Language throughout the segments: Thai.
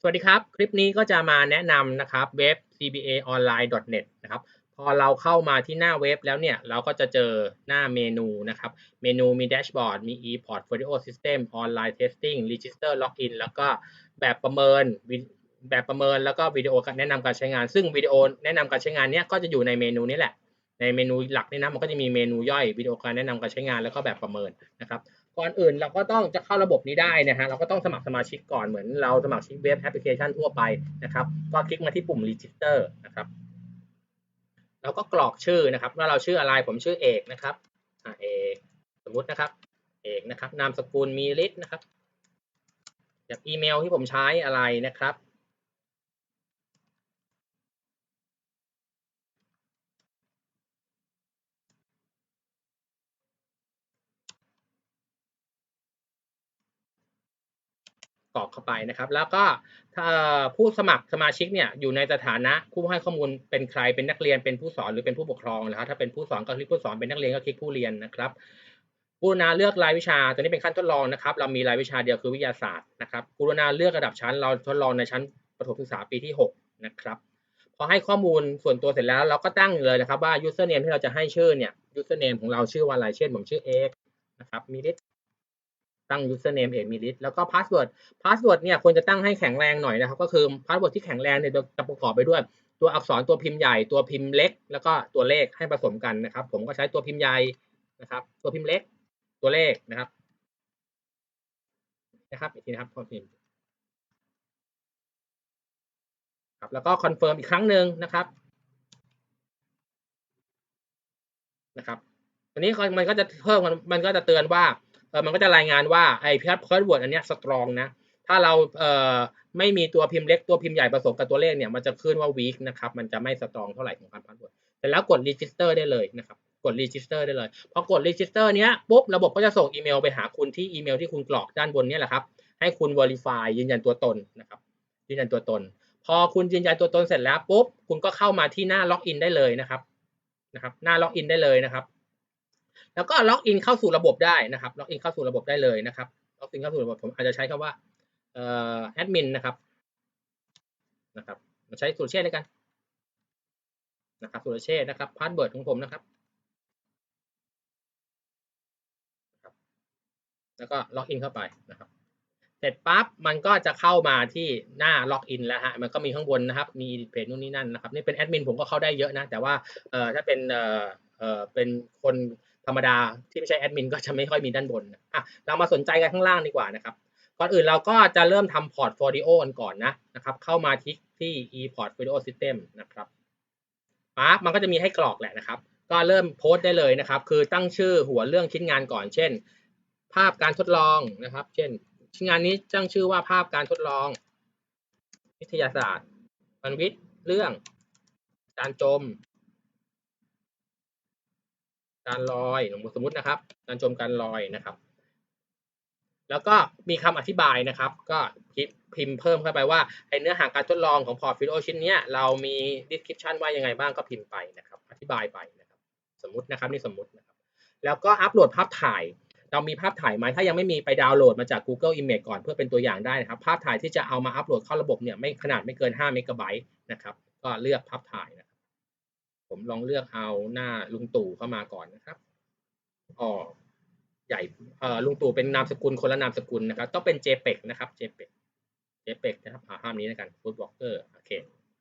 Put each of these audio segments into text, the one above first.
สวัสดีครับ คลิปนี้ก็จะมาแนะนำนะครับเว็บ cbaonline.net นะครับ พอเราเข้ามาที่หน้าเว็บแล้วเนี่ย เราก็จะเจอหน้าเมนูนะครับ เมนูมีแดชบอร์ด มี e-portfolio system online testing register login แล้วก็แบบประเมิน แบบประเมินแล้วก็วิดีโอแนะนำการใช้งาน ซึ่งวิดีโอแนะนำการใช้งานเนี้ยก็จะอยู่ในเมนูนี้แหละ ในเมนูหลักนี่นะ มันก็จะมีเมนูย่อยวิดีโอการแนะนำการใช้งานแล้วก็แบบประเมินนะครับ ก่อนอื่นเราก็ต้องจะเข้าระบบนี้ได้นะฮะเราก็ต้องสมัครสมาชิกก่อนเหมือนเราสมัครชิกเว็บแอปพลิเคชันทั่วไปนะครับ ก็คลิกมาที่ปุ่ม register นะครับเราก็กรอกชื่อนะครับ ว่าเราชื่ออะไรผมชื่อเอกนะครับอ่าเอกสมมุตินะครับ เอกนะครับ นามสกุลมีฤทธิ์นะครับแบบอีเมลที่ผมใช้อะไรนะครับ รอกเข้าไปนะครับ แล้วก็ผู้สมัครสมาชิกเนี่ยอยู่ในสถานะผู้ให้ข้อมูลเป็นใครเป็นนักเรียนเป็นผู้สอนหรือเป็นผู้ปกครองนะครับถ้าเป็นผู้สอนก็คลิกผู้สอนเป็นนักเรียนก็คลิกผู้เรียนนะครับกรุณาเลือกรายวิชาตัวนี้เป็นขั้นทดลองนะครับ เรามีรายวิชาเดียวคือวิทยาศาสตร์นะครับกรุณาเลือกระดับชั้น เราทดลองในชั้นประถมศึกษาปีที่ 6 นะครับพอให้ข้อมูลส่วนตัวเสร็จแล้วเราก็ตั้งเลยนะครับว่า username ที่เราจะให้ชื่อเนี่ย username ของเราชื่อว่าอะไรเช่นผมชื่อเอกนะครับมีด ตั้ง username เอกมีฤทธิ์แล้วก็ password password เนี่ยควรจะตั้งให้แข็งแรงหน่อยนะครับ ก็คือ password ที่แข็งแรงเนี่ยจะประกอบไปด้วย ตัวอักษรตัวพิมพ์ใหญ่ตัวพิมพ์เล็ก แล้วก็ตัวเลขให้ผสมกันนะครับ ผมก็ใช้ตัวพิมพ์ใหญ่นะครับ ตัวพิมพ์เล็ก ตัวเลขนะครับนะครับอีกทีนะครับตัวพิมพ์ครับแล้วก็คอนเฟิร์มอีกครั้งหนึ่งนะครับนะครับอันนี้มันก็จะเพิ่มมันก็จะเตือนว่า มันก็จะรายงานว่าไอ้พาสเวิร์ดอันเนี้ยสตรองนะ ถ้าเราเอ่อไม่มีตัวพิมพ์เล็กตัวพิมพ์ใหญ่ผสมกับตัวเลขเนี่ยมันจะขึ้นว่า weak นะครับ มันจะไม่สตรองเท่าไหร่ของการพาสเวิร์ดเสร็จแล้วกด register ได้เลยนะครับ กด register ได้เลย พอกด register เนี้ยปุ๊บระบบก็จะส่งอีเมลไปหาคุณที่อีเมลที่คุณกรอกด้านบนเนี่ยแหละครับ ให้คุณ verify ยืนยันตัวตนนะครับ ยืนยันตัวตน พอคุณยืนยันตัวตนเสร็จแล้วปุ๊บคุณก็เข้ามาที่หน้าล็อกอินได้เลยนะครับนะครับ หน้าล็อกอินได้เลยนะครับ แล้วก็ล็อกอินเข้าสู่ระบบได้นะครับ ล็อกอินเข้าสู่ระบบได้เลยนะครับ ล็อกอินเข้าสู่ระบบผมอาจจะใช้คำว่าเอ่อแอดมินนะครับ นะครับมาใช้สุรเชษฐ์เลยกัน นะครับสุรเชษนะครับพาสเวิร์ดของผมนะครับ แล้วก็ล็อกอินเข้าไปนะครับเสร็จปั๊บมันก็จะเข้ามาที่หน้าล็อกอินแล้วฮะมันก็มีข้างบนนะครับ มีเพจนู่นนี่นั่นนะครับนี่เป็นแอดมินผมก็เข้าได้เยอะนะ แต่ว่าเอ่อถ้าเป็นเอ่อเอ่อเป็นคน ธรรมดาที่ไม่ใช่แอดมินก็จะไม่ค่อยมีด้านบนอะเรามาสนใจกันข้างล่างดีกว่านะครับก่อนอื่นเราก็จะเริ่มทำพอร์ตโฟลิโอกันก่อนนะนะครับ เข้ามาที่ที่ e portfolio system นะครับปั๊บมันก็จะมีให้กรอกแหละนะครับ ก็เริ่มโพสต์ได้เลยนะครับ คือตั้งชื่อหัวเรื่องชิ้นงานก่อน เช่น ภาพการทดลองนะครับ เช่น ชิ้นงานนี้ตั้งชื่อว่าภาพการทดลอง วิทยาศาสตร์บันวิทย์เรื่อง การจม การลอยสมมตินะครับ การจมการลอยนะครับ แล้วก็มีคำอธิบายนะครับ ก็พิมพ์เพิ่มเข้าไปว่าไอเนื้อหาการทดลองของพอร์ตฟิโอชิ้นนี้เรามี description ว่ายังไงบ้างก็พิมพ์ไปนะครับ อธิบายไปนะครับ สมมตินะครับนี่สมมตินะครับ แล้วก็อัปโหลดภาพถ่ายเรามีภาพถ่ายไหมถ้ายังไม่มีไปดาวน์โหลดมาจาก Google Image ก่อนเพื่อเป็นตัวอย่างได้นะครับ ภาพถ่ายที่จะเอามาอัปโหลดเข้าระบบเนี่ยไม่ขนาดไม่เกิน5เมกะไบต์นะครับ ก็เลือกภาพถ่าย ผมลองเลือกเอาหน้าลุงตู่เข้ามาก่อนนะครับอ๋อใหญ่เอ่อลุงตู่เป็นนามสกุลคนละนามสกุลนะครับ ต้องเป็น JPEG นะครับ JPEG JPEG นะครับอ่าภาพนี้แล้วกัน Food Walker โอเค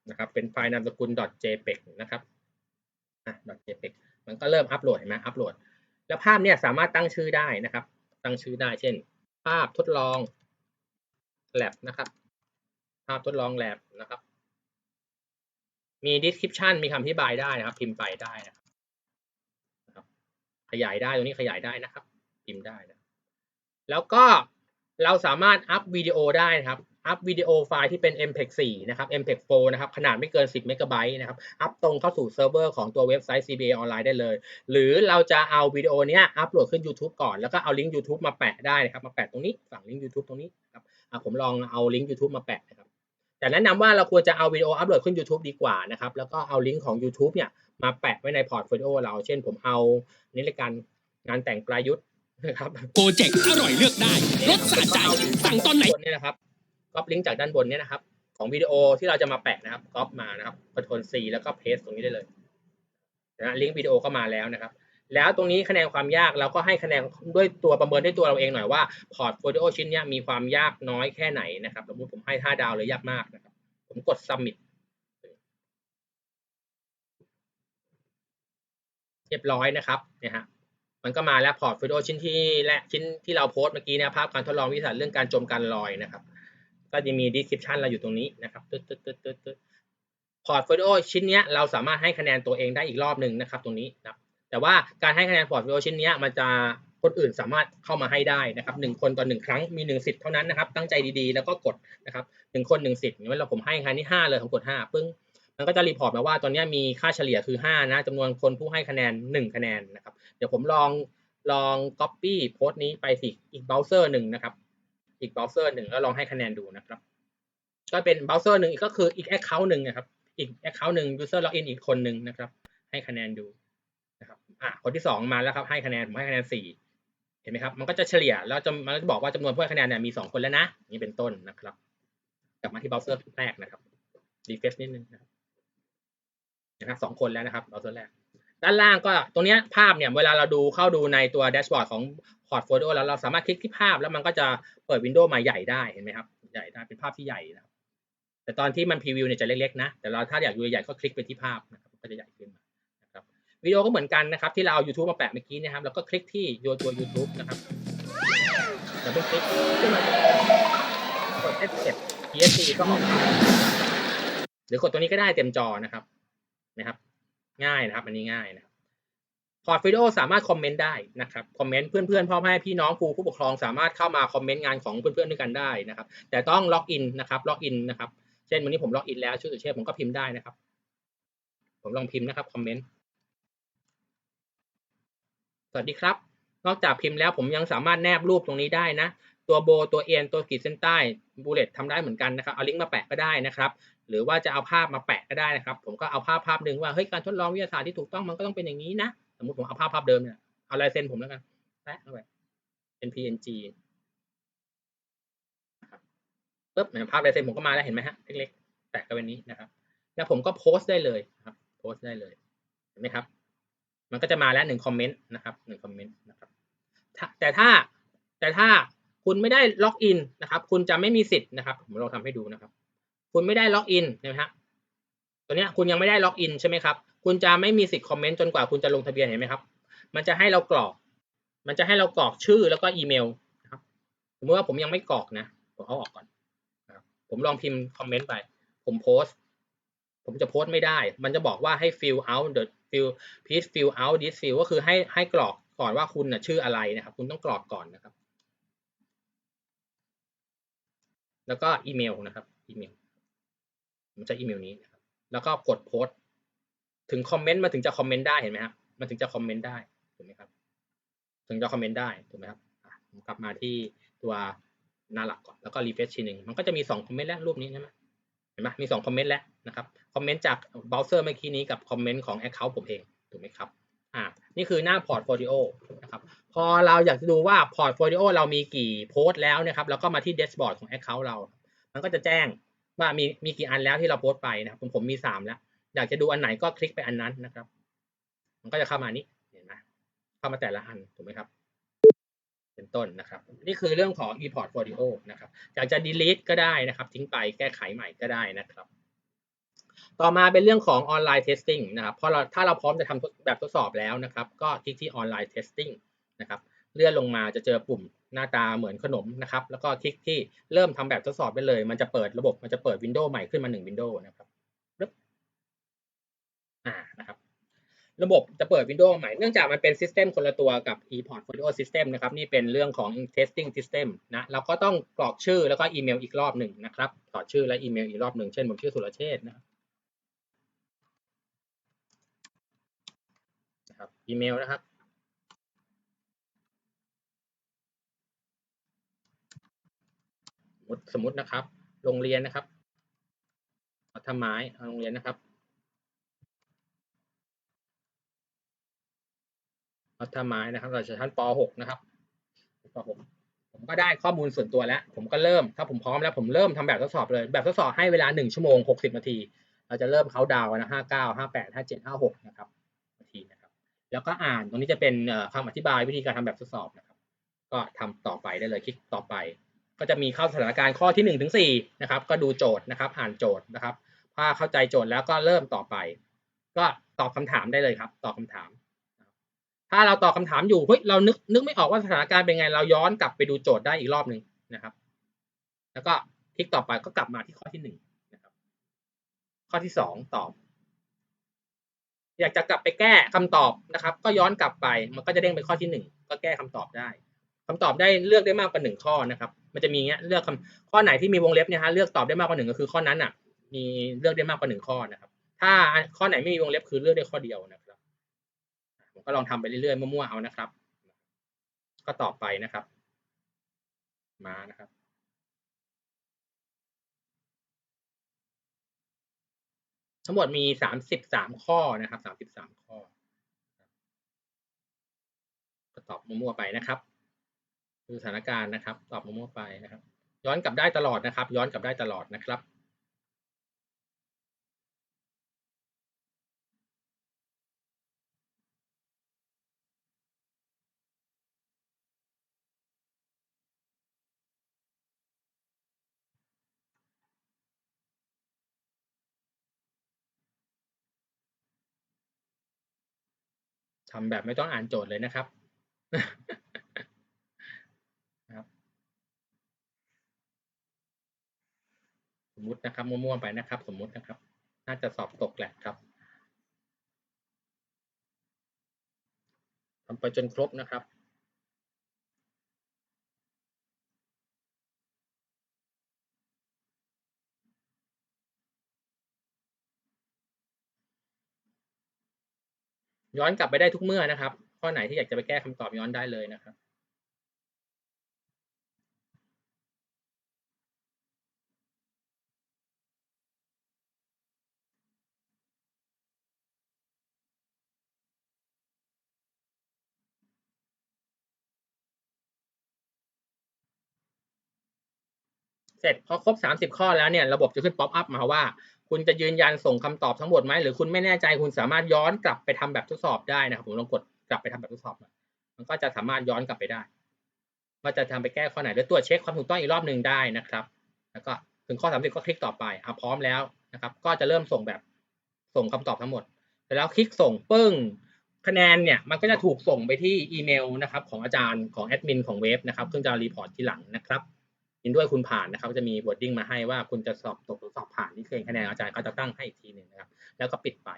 นะครับ เป็นไฟล์นามสกุล .jpeg นะครับอะ .jpeg มันก็เริ่มอัปโหลดเห็นไหมอัปโหลด แล้วภาพเนี่ยสามารถตั้งชื่อได้นะครับ ตั้งชื่อได้เช่น ภาพทดลอง lab นะครับ ภาพทดลอง lab นะครับ มี description มีคำอธิบายได้นะครับ พิมพ์ไปได้นะครับ ขยายได้ตรงนี้ขยายได้นะครับ พิมพ์ได้นะแล้วก็เราสามารถอัพวิดีโอได้นะครับอัพวิดีโอไฟล์ที่เป็น MPEG 4 นะครับ MPEG 4 นะครับ ขนาดไม่เกิน 10 เมกะไบต์นะครับ อัพตรงเข้าสู่เซิร์ฟเวอร์ของตัวเว็บไซต์ CBA ออนไลน์ได้เลย หรือเราจะเอาวิดีโอเนี้ยอัพโหลดขึ้น YouTube ก่อน แล้วก็เอาลิงก์ YouTube มาแปะได้นะครับ มาแปะตรงนี้ ฝั่งลิงก์ YouTube ตรงนี้ครับอะผมลองเอาลิงก์ YouTube มาแปะนะครับ แต่แนะนำว่าเราควรจะเอาวิดีโออัพโหลดขึ้น YouTube ดีกว่านะครับ แล้วก็เอาลิงก์ของ YouTube เนี่ยมาแปะไว้ในพอร์ตโฟลิโอเรา เช่นผมเอานี่ละกันงานแต่งปลายุทธ์นะครับโกเจ็กอร่อยเลือกได้รสสะใจสั่งตอนไหนเนี่ยนะครับก๊อปลิงก์จากด้านบนเนี่ยนะครับ ของวิดีโอที่เราจะมาแปะนะครับก๊อปมานะครับ Ctrl C แล้วก็เพสตรงนี้ได้เลยนะลิงก์วิดีโอก็มาแล้วนะครับ แล้วตรงนี้คะแนนความยากเราก็ให้คะแนนด้วยตัวประเมินด้วยตัวเราเองหน่อยว่าพอร์ตโฟลิโอชิ้นนี้มีความยากน้อยแค่ไหนนะครับสมมติผมให้ 5 ดาวเลยยากมากนะครับ ผมกด submit เรียบร้อยนะครับเนี่ยฮะมันก็มาแล้วพอร์ตโฟลิโอชิ้นที่และชิ้นที่เราโพสต์เมื่อกี้นะภาพการทดลองวิสัยเรื่องการจมการลอยนะครับ ก็จะมี description เราอยู่ตรงนี้นะครับตึ๊ดตึ๊ดตึ๊ดตึ๊ดตึ๊ดพอร์ตโฟลิโอชิ้นนี้เราสามารถให้คะแนนตัวเองได้อีกรอบหนึ่งนะครับ ตรงนี้นะครับ แต่ว่าการให้คะแนนพอร์ตโฟลิโอชิ้นนี้มันจะคนอื่นสามารถเข้ามาให้ได้นะครับหนึ่งคนต่อหนึ่งครั้งมีหนึ่งสิทธิ์เท่านั้นนะครับ ตั้งใจดีๆ แล้วก็กดนะครับหนึ่งคนหนึ่งสิทธิ์อย่างนี้เราผมให้คะแนนที่ห้าเลยผมกดห้าปึ้งมันก็จะรีพอร์ตมาว่าตอนนี้มีค่าเฉลี่ยคือ5นะจำนวนคนผู้ให้คะแนน 1 คะแนนนะครับ เดี๋ยวผมลองลอง copy โพสต์นี้ไปสิอีกเบราว์เซอร์หนึ่งนะครับ อีกเบราว์เซอร์หนึ่งแล้วลองให้คะแนนดูนะครับ ก็เป็นเบราว์เซอร์หนึ่งก็คืออีก account หนึ่งนะครับ อีก account หนึ่ง user login อีกคนหนึ่งนะครับ ให้คะแนนดู อะคนที่2มาแล้วครับให้คะแนนผมให้คะแนน4เห็นไหมครับ มันก็จะเฉลี่ยแล้วจะมันจะบอกว่าจำนวนผู้ให้คะแนนเนี่ยมี2คนแล้วนะนี้เป็นต้นนะครับ กลับมาที่เบราว์เซอร์แรกนะครับ refresh นิดนึงนะครับนะครับสองคนแล้วนะครับเราตัวแรกด้านล่างก็ตรงนี้ภาพเนี่ยเวลาเราดูเข้าดูในตัวแดชบอร์ดของพอร์ตโฟลิโอแล้วเราสามารถคลิกที่ภาพแล้วมันก็จะเปิดวินโดว์มาใหญ่ได้เห็นไหมครับใหญ่ได้เป็นภาพที่ใหญ่นะครับแต่ตอนที่มันพรีวิวเนี่ยจะเล็กๆนะแต่เราถ้าอยากดูใหญ่ก็คลิกไปที่ภาพนะครับก็จะใหญ่ขึ้นมา วิดีโอก็เหมือนกันนะครับ ที่เราเอา YouTube มาแปะเมื่อกี้นะครับ แล้วก็คลิกที่โยตัว YouTube นะครับแล้วไปคลิกขึ้นมากด F7 PSC ก็ออกหรือกดตัวนี้ก็ได้เต็มจอนะครับนะครับ ง่ายนะครับ อันนี้ง่ายนะครับพอร์ตฟิโอสามารถคอมเมนต์ได้นะครับคอมเมนต์เพื่อนๆพ่อแม่พี่น้องครูผู้ปกครองสามารถเข้ามาคอมเมนต์งานของเพื่อนๆด้วยกันได้นะครับ แต่ต้องล็อกอินนะครับล็อกอินนะครับ เช่นวันนี้ผมล็อกอินแล้วชื่อสุเชษผมก็พิมพ์ได้นะครับ ผมลองพิมพ์นะครับคอมเมนต์ สวัสดีครับ นอกจากพิมพ์แล้วผมยังสามารถแนบรูปตรงนี้ได้นะ ตัวโบตัวเอ็นตัวขีดเส้นใต้บูเลตทำได้เหมือนกันนะครับ เอาลิงก์มาแปะก็ได้นะครับ หรือว่าจะเอาภาพมาแปะก็ได้นะครับ ผมก็เอาภาพภาพหนึ่งว่าเฮ้ยการทดลองวิทยาศาสตร์ที่ถูกต้องมันก็ต้องเป็นอย่างนี้นะ สมมติผมเอาภาพภาพเดิมเนี่ยเอาลายเซ็นผมแล้วกันแปะเข้าไปเป็น PNG ปุ๊บภาพลายเซ็นผมก็มาแล้วเห็นไหมฮะเล็กๆแปะกันแบบนี้นะครับ แล้วผมก็โพสต์ได้เลยครับ โพสต์ได้เลยเห็นไหมครับ มันก็จะมาแล้วหนึ่งคอมเมนต์นะครับหนึ่งคอมเมนต์นะครับแต่ถ้าแต่ถ้าคุณไม่ได้ล็อกอินนะครับ คุณจะไม่มีสิทธิ์นะครับ ผมลองทำให้ดูนะครับ คุณไม่ได้ล็อกอินใช่ไหมฮะตัวเนี้ยคุณยังไม่ได้ล็อกอินใช่ไหมครับ คุณจะไม่มีสิทธิ์คอมเมนต์จนกว่าคุณจะลงทะเบียนเห็นไหมครับ มันจะให้เรากรอก มันจะให้เรากรอกชื่อแล้วก็อีเมลนะครับ สมมติว่าผมยังไม่กรอกนะ ผมเอาออกก่อนนะครับผมลองพิมพ์คอมเมนต์ไป ผมโพสต์ผมจะโพสต์ไม่ได้ มันจะบอกว่าให้ fill out the fill please fill out this field ก็คือให้ให้กรอกก่อนว่าคุณนะชื่ออะไรนะครับ คุณต้องกรอกก่อนนะครับ แล้วก็อีเมลนะครับอีเมลผมจะอีเมลนี้นะครับ แล้วก็กดโพสต์ถึงคอมเมนต์มาถึงจะคอมเมนต์ได้เห็นไหมครับมันถึงจะคอมเมนต์ได้ถูกไหมครับ ถึงจะคอมเมนต์ได้ถูกไหมครับผมกลับมาที่ตัวหน้าหลักก่อนแล้วก็รีเฟรชทีหนึ่งมันก็จะมีสองคอมเมนต์แล้วรูปนี้ใช่ไหม ห็นไหมมีสองคอมเมนต์แล้วนะครับคอมเมนต์จากเบราว์เซอร์เมื่อกี้นี้กับคอมเมนต์ของ Account ผมเองถูกไหมครับอ่านี่คือหน้าพอร์ตโฟลิโอนะครับพอเราอยากจะดูว่าพอร์ตโฟลิโอเรามีกี่โพสต์แล้วนะครับแล้วก็มาที่เดชบอร์ดของ Account เรา มันก็จะแจ้งว่ามีมีกี่อันแล้วที่เราโพสต์ไปนะครับผมผมมีสามแล้ว อยากจะดูอันไหนก็คลิกไปอันนั้นนะครับ มันก็จะเข้ามานี้เห็นไหมเข้ามาแต่ละอันถูกไหมครับ เป็นต้นนะครับ นี่คือเรื่องของ e-portfolio นะครับอยากจะ delete ก็ได้นะครับ ทิ้งไปแก้ไขใหม่ก็ได้นะครับ ต่อมาเป็นเรื่องของ online testing นะครับพอเราถ้าเราพร้อมจะทำแบบทดสอบแล้วนะครับ ก็คลิกที่ online testing นะครับ เลื่อนลงมาจะเจอปุ่มหน้าตาเหมือนขนมนะครับ แล้วก็คลิกที่เริ่มทำแบบทดสอบไปเลย มันจะเปิดระบบ มันจะเปิดวินโดว์ใหม่ขึ้นมา1วินโดว์นะครับอ่า นะครับ ระบบจะเปิดวินโดว์ใหม่ เนื่องจากมันเป็นซิสเต็มคนละตัวกับ ePortfolio System นะครับ นี่เป็นเรื่องของ testing system นะ เราก็ต้องกรอกชื่อแล้วก็อีเมลอีกรอบหนึ่งนะครับกรอกชื่อและอีเมลอีกรอบหนึ่ง เช่นผมชื่อสุรเชษนะครับนะครับ อีเมลนะครับ สมมตินะครับ โรงเรียนนะครับวัฒไม้โรงเรียนนะครับ วัฒไม้นะครับเราจะชั้นป .6 นะครับป .6 ผมก็ได้ข้อมูลส่วนตัวแล้ว ผมก็เริ่มถ้าผมพร้อมแล้วผมเริ่มทำแบบทดสอบเลย แบบทดสอบให้เวลาหนึ่งชั่วโมงหกสิบนาที เราจะเริ่มเขาดาวนะห้าเก้าห้าแปดห้าเจ็ดห้าหกนะครับนาทีนะครับ แล้วก็อ่านตรงนี้จะเป็นคำอธิบายวิธีการทำแบบทดสอบนะครับ ก็ทำต่อไปได้เลยคลิกต่อไป ก็จะมีเข้าสถานการณ์ข้อที่หนึ่งถึงสี่นะครับ ก็ดูโจทย์นะครับ อ่านโจทย์นะครับถ้าเข้าใจโจทย์แล้วก็เริ่มต่อไป ก็ตอบคำถามได้เลยครับ ตอบคำถาม ถ้าเราตอบคาถามอยู่เฮ้ยเรานึกนึกไม่ออกว่าสถานการณ์เป็นไง เราย้อนกลับไปดูโจทย์ได้อีกรอบหนึ่งนะครับ แล้วก็คลิกต่อไปก็กลับมาที่ข้อที่หนึ่งนะครับ ข้อที่สองตอบ อยากจะกลับไปแก้คำตอบนะครับ ก็ย้อนกลับไปมันก็จะเด้งไปข้อที่หนึ่งก็แก้คำตอบได้คำตอบได้เลือกได้มากกว่าหนึ่งข้อนะครับ มันจะมีเงี้ยเลือกคำข้อไหนที่มีวงเล็บเนี่ยฮะเลือกตอบได้มากกว่าหนึ่งก็คือข้อนั้นอะ มีเลือกได้มากกว่าหนึ่งข้อนะครับ ถ้าข้อไหนไม่มีวงเล็บคือเลือกได้ข้อเดียวนะครับ ก็ลองทำไปเรื่อยๆมั่วๆเอานะครับ ก็ตอบไปนะครับ มานะครับทั้งหมดมีสามสิบสามข้อนะครับสามสิบสามข้อ ก็ตอบมั่วๆไปนะครับดูสถานการณ์นะครับ ตอบมั่วๆไปนะครับ ย้อนกลับได้ตลอดนะครับ ย้อนกลับได้ตลอดนะครับ ทำแบบไม่ต้องอ่านโจทย์เลยนะครับครับสมมุตินะครับมั่วๆไปนะครับ สมมุตินะครับ น่าจะสอบตกแหละครับทำไปจนครบนะครับ ย้อนกลับไปได้ทุกเมื่อนะครับ ข้อไหนที่อยากจะไปแก้คำตอบย้อนได้เลยนะครับเสร็จพอครบ 30 ข้อแล้วเนี่ยระบบจะขึ้นป๊อปอัพมาว่า คุณจะยืนยันส่งคำตอบทั้งหมดไหมหรือคุณไม่แน่ใจคุณสามารถย้อนกลับไปทำแบบทดสอบได้นะครับผมลองกดกลับไปทำแบบทดสอบมันก็จะสามารถย้อนกลับไปได้ว่าจะทำไปแก้ข้อไหนหรือตรวจเช็คความถูกต้องอีกรอบหนึ่งได้นะครับ แล้วก็ถึงข้อ 30 ก็คลิกต่อไปอะพร้อมแล้วนะครับ ก็จะเริ่มส่งแบบส่งคำตอบทั้งหมดเสร็จแล้วคลิกส่งปึ้งคะแนนเนี่ยมันก็จะถูกส่งไปที่อีเมลนะครับของอาจารย์ของแอดมินของเว็บนะครับซึ่งจะรีพอร์ตทีหลังนะครับ ยินด้วยคุณผ่านนะครับจะมีบอร์ดิ้งมาให้ว่าคุณจะสอบตกหรือสอบผ่านนี่คือคะแนนอาจารย์เขาจะตั้งให้อีกทีหนึ่งนะครับ แล้วก็ปิดไป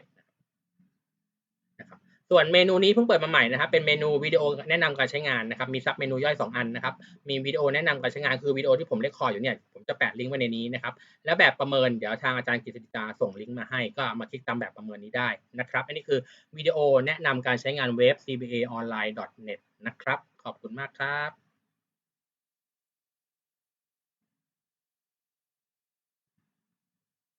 นะครับส่วนเมนูนี้เพิ่งเปิดมาใหม่นะครับ เป็นเมนูวิดีโอแนะนำการใช้งานนะครับ มีซับเมนูย่อย 2 อันนะครับ มีวิดีโอแนะนำการใช้งานคือวิดีโอที่ผมเรคคอร์ดอยู่เนี่ย ผมจะแปะลิงก์ไว้ในนี้นะครับ แล้วแบบประเมินเดี๋ยวทางอาจารย์กิตติกาส่งลิงก์มาให้ก็มาคลิกตามแบบประเมินนี้ได้นะครับ อันนี้คือวิดีโอแนะนำการใช้งานเว็บ cbaonline.net นะครับ ขอบคุณมากครับ